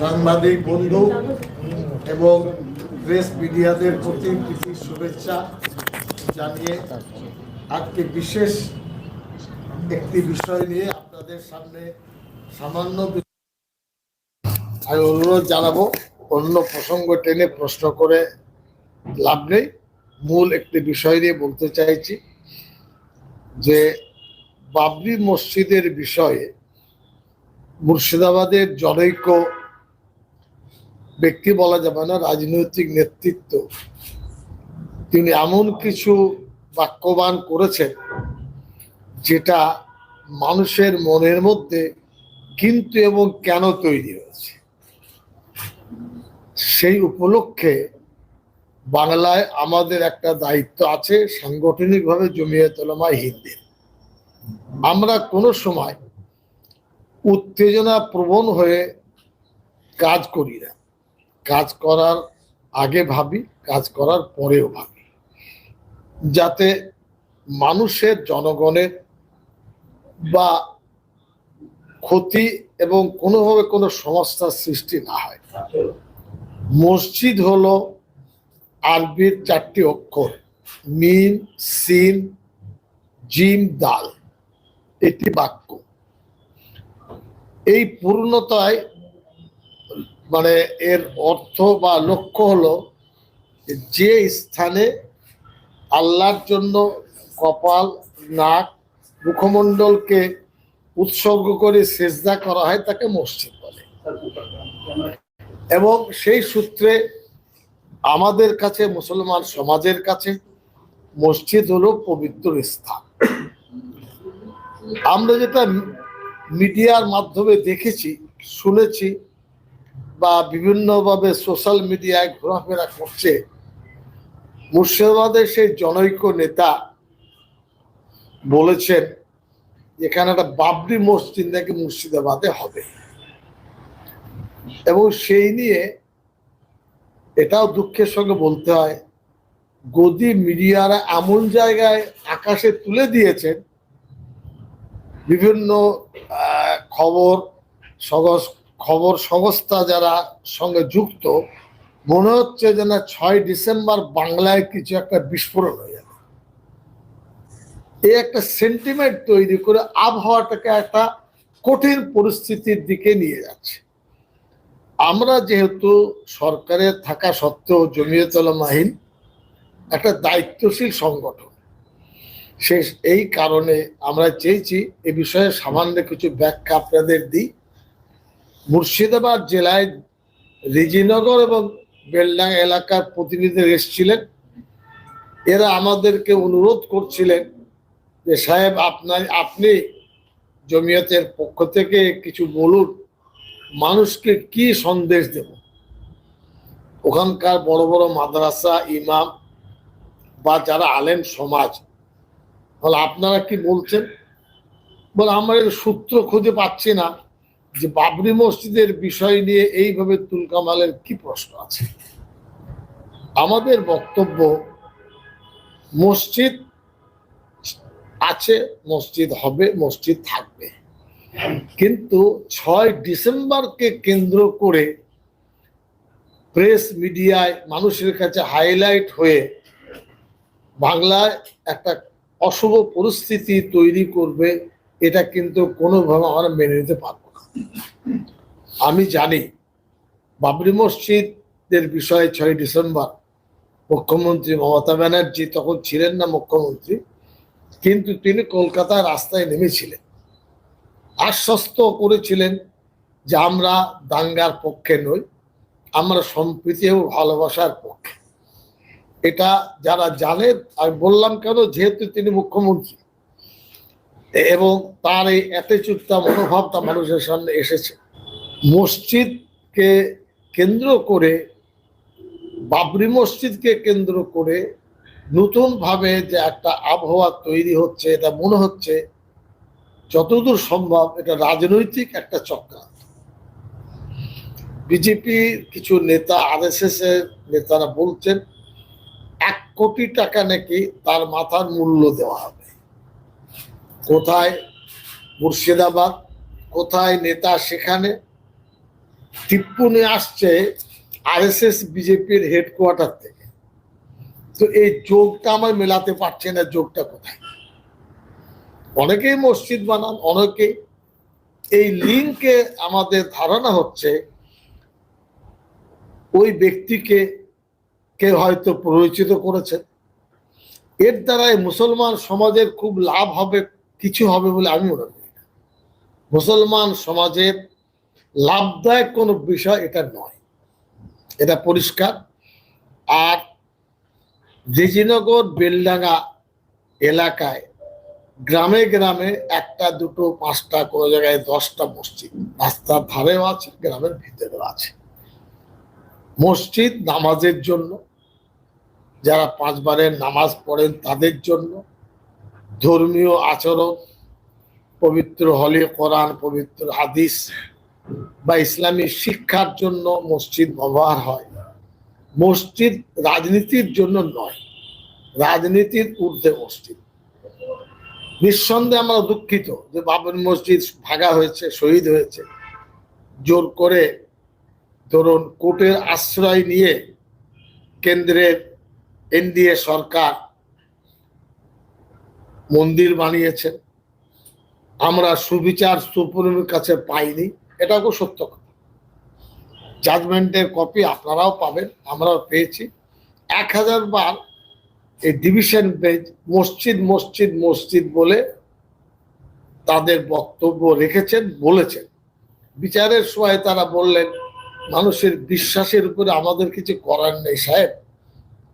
সাংবাদিক বন্ধু এবং প্রেস মিডিয়াদের প্রতি প্রীতি, শুভেচ্ছা জানিয়ে আজকে বিশেষ একটি বিষয় নিয়ে আপনাদের সামনে সামান্য আমি অনুরোধ জানাব। অন্য প্রসঙ্গ টেনে প্রশ্ন করে লাভ নেই। মূল একটি বিষয় নিয়ে বলতে চাইছি যে, বাবরি মসজিদের বিষয়ে মুর্শিদাবাদের জনৈক ব্যক্তি বলা যাবে না, রাজনৈতিক নেতৃত্ব। তিনি এমন কিছু বাক্যবান করেছেন যেটা মানুষের মনের মধ্যে কিন্তু এবং কেন তৈরি হয়েছে। সেই উপলক্ষে বাংলায় আমাদের একটা দায়িত্ব আছে সাংগঠনিকভাবে জমিয়ে তোলামায় হিন্দির। আমরা কোনো সময় উত্তেজনা প্রবণ হয়ে কাজ করি না। কাজ করার আগে ভাবি, কাজ করার পরেও ভাবি। যাতে মানুষের জনগণের বা ক্ষতি এবং কোনোভাবে কোনো সমস্যার সৃষ্টি না হয়। মসজিদ হলো আরবির চারটি অক্ষর, মিম, সিন, জিম, দাল। এটি বাক্য। এই পূর্ণতায় মানে এর অর্থ বা লক্ষ্য হলো যে স্থানে আল্লাহর জন্য কপাল, নাক, মুখমণ্ডলকে উৎসর্গ করে সেজদা করা হয়, তাকে মসজিদ বলে। এবং সেই সূত্রে আমাদের কাছে, মুসলমান সমাজের কাছে মসজিদ হলো পবিত্র স্থান। আমরা যেটা মিডিয়ার মাধ্যমে দেখেছি, শুনেছি বা বিভিন্নভাবে সোশ্যাল মিডিয়ায় ঘোরাফেরা করছে, মুর্শিদাবাদের সেই জনৈক নেতা বলেছেন এখানে একটা বাবরি মসজিদ নাকি মুর্শিদাবাদে হবে। এবং সেই নিয়ে এটাও দুঃখের সঙ্গে বলতে হয়, গদি মিডিয়ারা এমন জায়গায় আকাশে তুলে দিয়েছেন, বিভিন্ন খবর সগস- খবর সংস্থা যারা সঙ্গে যুক্ত, মনে হচ্ছে যেন ছয় ডিসেম্বর বাংলায় কিছু একটা বিস্ফোরণ হয়ে যাবে। এই একটা সেন্টিমেন্ট তৈরি করে আবহাওয়াটাকে একটা কঠিন পরিস্থিতির দিকে নিয়ে যাচ্ছে। আমরা যেহেতু সরকারের থাকা সত্ত্বেও জমিয়তলা মাহিন, একটা দায়িত্বশীল সংগঠন সে এই কারণে আমরা চেয়েছি এ বিষয়ে সামান্য কিছু ব্যাখ্যা আপনাদের দিই। মুর্শিদাবাদ জেলায় রিজিনগর এবং বেলডাং এলাকার প্রতিনিধিরা এসেছিলেন। এরা আমাদেরকে অনুরোধ করছিলেন যে, সাহেব, আপনার, আপনি জমিয়তের পক্ষ থেকে কিছু বলুন, মানুষকে কি সন্দেশ দেব? ওখানকার বড় বড় মাদ্রাসা, ইমাম বা যারা আলেম সমাজ, বলে, আপনারা কি বলছেন? বলে, আমরা সূত্র খুঁজে পাচ্ছি না। যে বাবরি মসজিদের বিষয় নিয়ে এইভাবে তুলকামালের কি প্রশ্ন আছে? আমাদের বক্তব্য, মসজিদ আছে, মসজিদ হবে, মসজিদ থাকবে। কিন্তু ছয় ডিসেম্বরকে কেন্দ্র করে প্রেস মিডিয়ায় মানুষের কাছে হাইলাইট হয়ে বাংলায় একটা অশুভ পরিস্থিতি তৈরি করবে, এটা কিন্তু কোনোভাবে আমরা মেনে নিতে পারব আমি জানি বাবরি মসজিদের বিষয়ে ছয় ডিসেম্বর মুখ্যমন্ত্রী মমতা ব্যানার্জি তখন ছিলেন না মুখ্যমন্ত্রী, কিন্তু তিনি কলকাতায় রাস্তায় নেমেছিলেন। আশ্বস্ত করেছিলেন যে আমরা দাঙ্গার পক্ষে নই, আমরা সম্প্রীতি এবং ভালোবাসার পক্ষে। এটা যারা জানে, আমি বললাম কেন, যেহেতু তিনি মুখ্যমন্ত্রী। এবং তার এই অ্যাটিচিউডটা মনোভাবটা মানুষের সামনে এসেছে। মসজিদকে কেন্দ্র করে, বাবরি মসজিদকে কেন্দ্র করে নতুনভাবে যে একটা আবহাওয়া তৈরি হচ্ছে, এটা মনে হচ্ছে, যতদূর সম্ভব এটা রাজনৈতিক একটা চক্রান্ত। বিজেপির কিছু নেতা আর এস এর নেতারা বলছেন, এক কোটি টাকা নাকি তার মাথার মূল্য দেওয়া হবে। কোথায় মুর্শিদাবাদ, কোথায় নেতা সেখানে? টিপ্পনি আসছে আরএসএস বিজেপির হেডকোয়ার্টার থেকে। তো এই যোগটা আমার মেলাতে পারছে না, যোগটা কোথায়? অনেকেই মসজিদ বানান, অনেকেই। এই লিঙ্কে আমাদের ধারণা হচ্ছে ওই ব্যক্তিকে কে হয়তো পরিচিত করেছেন এর দ্বারাই মুসলমান সমাজের খুব লাভ হবে কিছু হবে বলে আমি মনে করি। মুসলমান সমাজের লাভদায়ক কোনো বিষয় এটা নয়। এটা পরিষ্কার। আর রেজিনগর বেলডাঙ্গা এলাকায় গ্রামে গ্রামে একটা, দুটো, পাঁচটা, কোনো জায়গায় দশটা মসজিদ। রাস্তার ধারেও আছে, গ্রামের ভিতরেও আছে। মসজিদ নামাজের জন্য। যারা পাঁচবারের নামাজ পড়েন তাদের জন্য। ধর্মীয় আচরণ, পবিত্র হলে কোরআন, পবিত্র হাদিস বা ইসলামী শিক্ষার জন্য মসজিদ ব্যবহার হয়। মসজিদ রাজনীতির জন্য নয়, রাজনীতির ঊর্ধ্বে মসজিদ। নিঃসন্দেহে আমরা দুঃখিত যে বাবরি মসজিদ ভাগা হয়েছে, শহীদ হয়েছে। জোর করে ধরুন কোর্টের আশ্রয় নিয়ে কেন্দ্রের এনডিএ সরকার মন্দির বানিয়েছেন আমরা সুবিচার সুপ্রিমের কাছে পাইনি। এটাও সত্য কথা। জাজমেন্টের কপি আপনারাও পাবেন, আমরাও পেয়েছি। এক হাজার বার এই ডিভিশন বেঞ্চ মসজিদ মসজিদ মসজিদ বলে তাদের বক্তব্য রেখেছেন, বলেছেন। বিচারের সময় তারা বললেন, মানুষের বিশ্বাসের উপরে আমাদের কিছু করার নেই, সাহেব।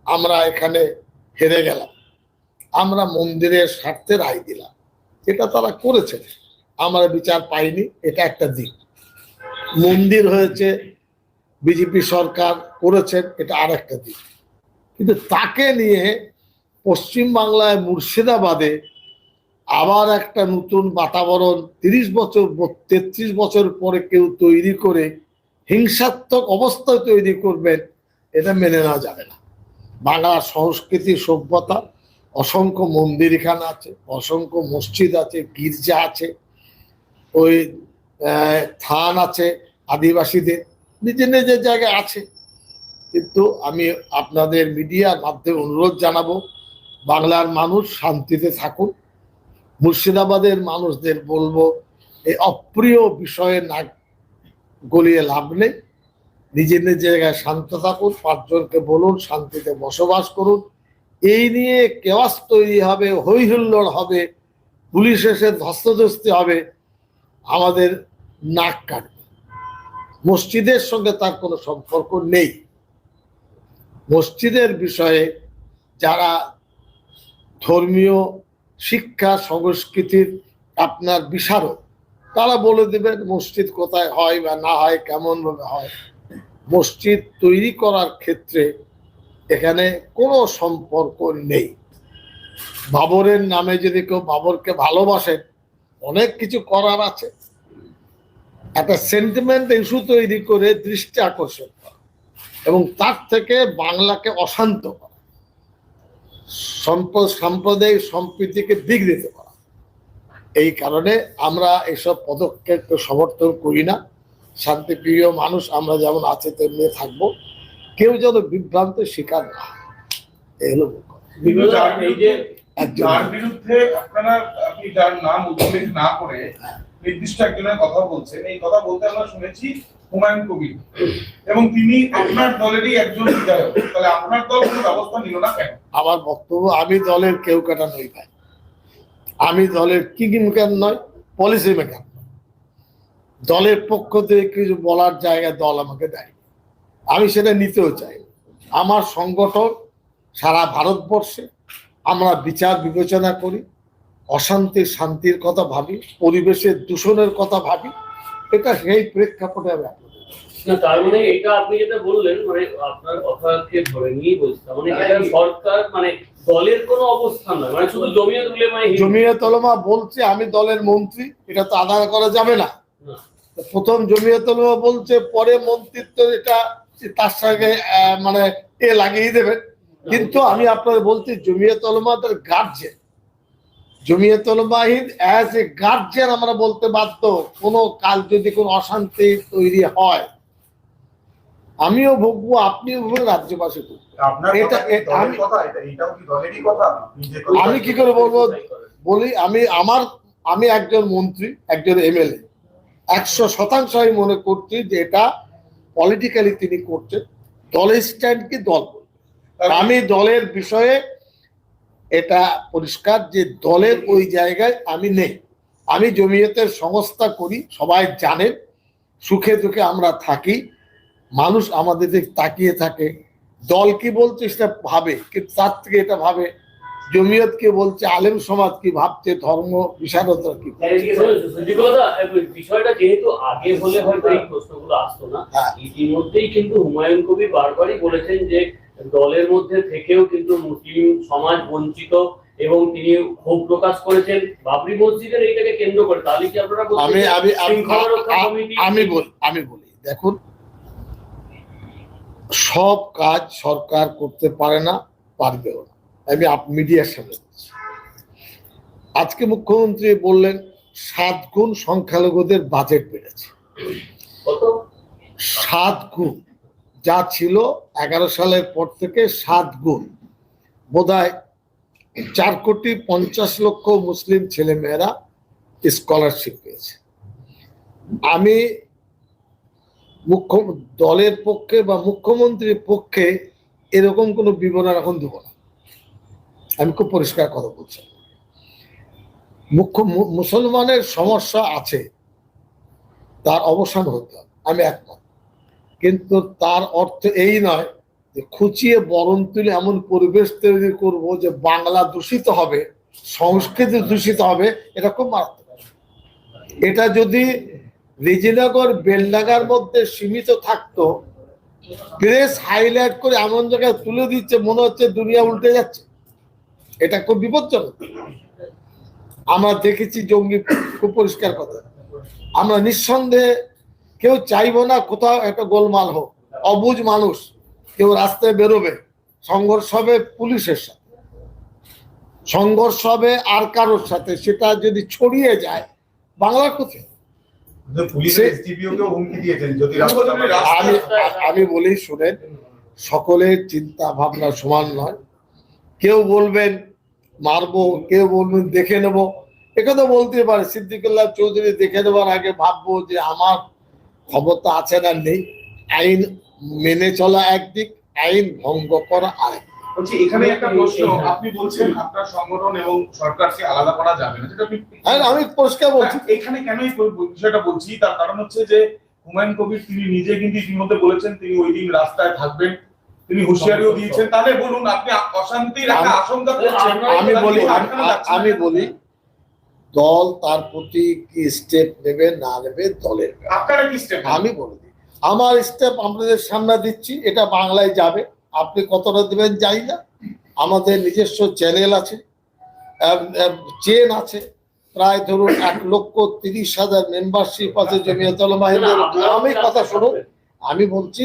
আমরা এখানে হেরে গেলাম। আমরা মন্দিরের স্বার্থে রায় দিলাম। এটা তারা করেছে। আমরা বিচার পাইনি, এটা একটা দিক। মন্দির হয়েছে, বিজেপি সরকার করেছেন, এটা আর একটা দিক। কিন্তু তাকে নিয়ে পশ্চিম বাংলায় মুর্শিদাবাদে আবার একটা নতুন বাতাবরণ, তিরিশ বছর, তেত্রিশ বছর পরে কেউ তৈরি করে হিংসাত্মক অবস্থায় তৈরি করবেন, এটা মেনে নেওয়া যাবে না। বাংলার সংস্কৃতি সভ্যতা অসংখ্য মন্দির এখানে আছে, অসংখ্য মসজিদ আছে, গির্জা আছে, ওই থান আছে আদিবাসীদের নিজের নিজের জায়গায় আছে। কিন্তু আমি আপনাদের মিডিয়ার মাধ্যমে অনুরোধ জানাব, বাংলার মানুষ শান্তিতে থাকুন। মুর্শিদাবাদের মানুষদের বলব, এই অপ্রিয় বিষয়ে নাক গলিয়ে লাভ নেই। নিজের নিজের জায়গায় শান্ত থাকুন, পাঁচজনকে বলুন, শান্তিতে বসবাস করুন। এই নিয়ে কেওয়াস তৈরি হবে হই হুল্লোড় হবে, পুলিশ এসে ধস্তাধস্তি হবে, আমাদের নাক কাটবে। মসজিদের সঙ্গে তার কোনো সম্পর্ক নেই। মসজিদের বিষয়ে যারা ধর্মীয় শিক্ষা সংস্কৃতির আপনার বিশারদ, তারা বলে দেবেন মসজিদ কোথায় হয় বা না হয় কেমন ভাবে হয়। মসজিদ তৈরি করার ক্ষেত্রে এখানে কোনো সম্পর্ক নেই। বাবরের নামে যদি কেউ বাবরকে ভালোবাসেন অনেক কিছু করার আছে। একটা সেন্টিমেন্ট ইস্যু তৈরি করে দৃষ্টি আকর্ষণ করা এবং তার থেকে বাংলাকে অশান্ত করা। সাম্প্রদায়িক সম্প্রীতিকে দিতে পারা এই কারণে আমরা এসব পদক্ষেপকে সমর্থন করি না। শান্তিপ্রিয় মানুষ আমরা যেমন আছে, তেমনি থাকব। কেউ যেন বিভ্রান্তের শিকার না এই হলো যার বিরুদ্ধে আপনারা আপনি যার নাম উল্লেখ না করে নির্দিষ্ট একজনের কথা বলছেন এই কথা বলতে আমরা শুনেছি হুমায়ুন কবির। এবং তিনি আপনার দলেরই একজন বিধায়ক। তাহলে আপনার দল কোনো ব্যবস্থা নিল না কেন? আমার বক্তব্য আমি দলের কেউ কাটা নই ভাই। আমি দলের কি মেকার নয় পলিসি মেকার দলের পক্ষ থেকে কিছু বলার জায়গায় দল আমাকে দেয়। আমি সেটা নিতেও চাই। আমার সংগঠন সারা ভারতবর্ষে আমরা বিচার বিবেচনা করি অশান্তি শান্তির কথা ভাবি পরিবেশের দূষণের কথা ভাবি এটা সেই প্রেক্ষাপটে আমি তার মানে এটা আপনি যেটা বললেন মানে আপনার কথাকে ধরে নিয়ে বলছি। মানে এটা সরকার মানে দলের কোনো অবস্থান নয় মানে শুধু বলছে আমি দলের মন্ত্রী এটা তো আদায় করা যাবে না। না। প্রথম জমিয়ত উলামা বলছে পরে মন্ত্রিত্ব এটা তার সঙ্গে মানে এ লাগিয়ে দেবেন কিন্তু আমি আপনাদের বলছি Jamiat guardian Jamiat as a guardian আমরা বলতে বাধ্য কোনো কাল যদি কোনো অশান্তি তৈরি হয় আমিও ভুগবো আপনিও ভুগবেন রাজ্যবাসী এটা- আমি কি করে বলব? বলি আমি আমার আমি একজন মন্ত্রী একজন এমএলএ। একশো শতাংশ আমি মনে করছি যে এটা পলিটিক্যালি তিনি করছেন, দলের স্ট্যান্ড কি দল। আমি দলের বিষয়ে এটা পরিষ্কার যে দলের ওই জায়গায় আমি নেই আমি জমিয়তের সংস্থা করি, সবাই জানেন, সুখে দুঃখে আমরা থাকি, মানুষ আমাদের দিকে তাকিয়ে থাকে দল কি বলছে সেটা ভাবে তার থেকে এটা ভাবে জমিয়ত কি বলছে আলেম সমাজ কি ভাবছে ধর্ম বিশারদরা কি বিষয়টা যেহেতু আগে হলে হয়তো এই প্রশ্নগুলো আসতো না হ্যাঁ। ইতিমধ্যেই কিন্তু হুমায়ুন কবির বারবারই বলেছেন যে দলের মধ্যে থেকেও কিন্তু মুসলিম সমাজ বঞ্চিত এবং তিনি ক্ষোভ প্রকাশ করেছেন। বাবরি মসজিদের এইটাকে কেন্দ্র করে তাহলে কি আপনারা আমি আমি বলি আমি বলি দেখুন সব কাজ সরকার করতে পারে না পারবেও না। আমি মিডিয়ার সামনে আজকে মুখ্যমন্ত্রী বললেন সাত গুণ সংখ্যালঘুদের বাজেট বেড়েছে। সাত গুণ। যা ছিল এগারো সালের পর থেকে সাত গুণ। বোধহয় চার কোটি পঞ্চাশ লক্ষ মুসলিম ছেলেমেয়েরা স্কলারশিপ পেয়েছে। আমি মুখ্য দলের পক্ষে বা মুখ্যমন্ত্রীর পক্ষে এরকম কোনো বিবরণ এখন দেবো না। আমি খুব পরিষ্কার কথা বলছি। মুখ্য মুসলমানের সমস্যা আছে, তার অবসান হতে হবে, আমি একমত। কিন্তু তার অর্থ এই নয় যে খুঁচিয়ে বরণ তুলে এমন পরিবেশ তৈরি করব যে বাংলা দূষিত হবে, সংস্কৃতি দূষিত হবে, এটা খুব মারাত্মক। এটা যদি রিজিনগর, বেলডাঙ্গার মধ্যে সীমিত থাকতো, প্রেস হাইলাইট করে এমন জায়গায় তুলে দিচ্ছে, মনে হচ্ছে দুনিয়া উল্টে যাচ্ছে। এটা খুব বিপজ্জনক। আমরা দেখেছি জঙ্গি খুব পরিষ্কার কথা। আমরা নিঃসন্দেহে কেউ চাইব না কোথাও একটা গোলমাল হোক। অবুজ মানুষ কেউ রাস্তায় বেরোবে। সংঘর্ষ হবে পুলিশের সাথে। সংঘর্ষ হবে আর কারোর সাথে সেটা যদি ছড়িয়ে যায় বাংলার কোথায় আমি বলি শুনেন সকলের চিন্তা ভাবনা সমান নয়। কেউ বলবেন মারবো কেউ বলবেন দেখে নেব। একথা বলতে পারে সিদ্দিকুল্লাহ চৌধুরী দেখে নেবার আগে ভাববো যে আমার ক্ষমতা আছে না নেই। আইন মেনে চলা একদিক আইন ভঙ্গ করা আরেক। এখানে একটা প্রশ্ন আপনি বলছেন আপনার সংগঠন এবং সরকারকে আলাদা করা যাবে না যেটা আর আমি পরিষ্কার বলছি। হ্যাঁ, এখানে কেন এই বিষয়টা বলছি? তার কারণ হচ্ছে যে হুমায়ুন কবির তিনি নিজে কিন্তু ইতিমধ্যে বলেছেন তিনি ওই দিন রাস্তায় থাকবেন। তিনি হুঁশিয়ারিও দিয়েছেন। তাহলে বলুন আপনি অশান্তির একটা আমি- আশঙ্কা করছেন? আমি বলি আমি-? বলি দল তার প্রতি কি স্টেপ নেবে না নেবে দলের আপনারা কি স্টেপ আমি বলে দিই আমার স্টেপ আপনাদের সামনে দিচ্ছি এটা বাংলায় যাবে। আপনি কতটা দেবেন যাই না। আমাদের নিজস্ব চ্যানেল আছে চেন আছে। প্রায় ধরুন এক লক্ষ তিরিশ হাজার মেম্বারশিপ আছে জমিয়তুল মাহিদের আমি কথা শুনুন আমি বলছি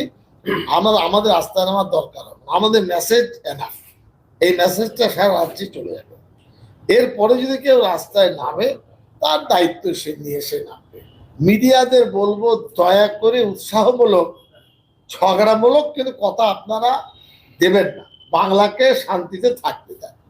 আমার, আমাদের আস্থা নেওয়ার দরকার হবে। আমাদের মেসেজ এনাফ এই মেসেজটা সারা রাজ্যে চলে যাবে। এরপরে যদি কেউ রাস্তায় নামে, তার দায়িত্ব সে নিয়ে সে নামবে। মিডিয়াদের বলব, দয়া করে উৎসাহমূলক, ঝগড়ামূলক, কিন্তু কথা আপনারা দেবেন না। বাংলাকে শান্তিতে থাকতে দেন।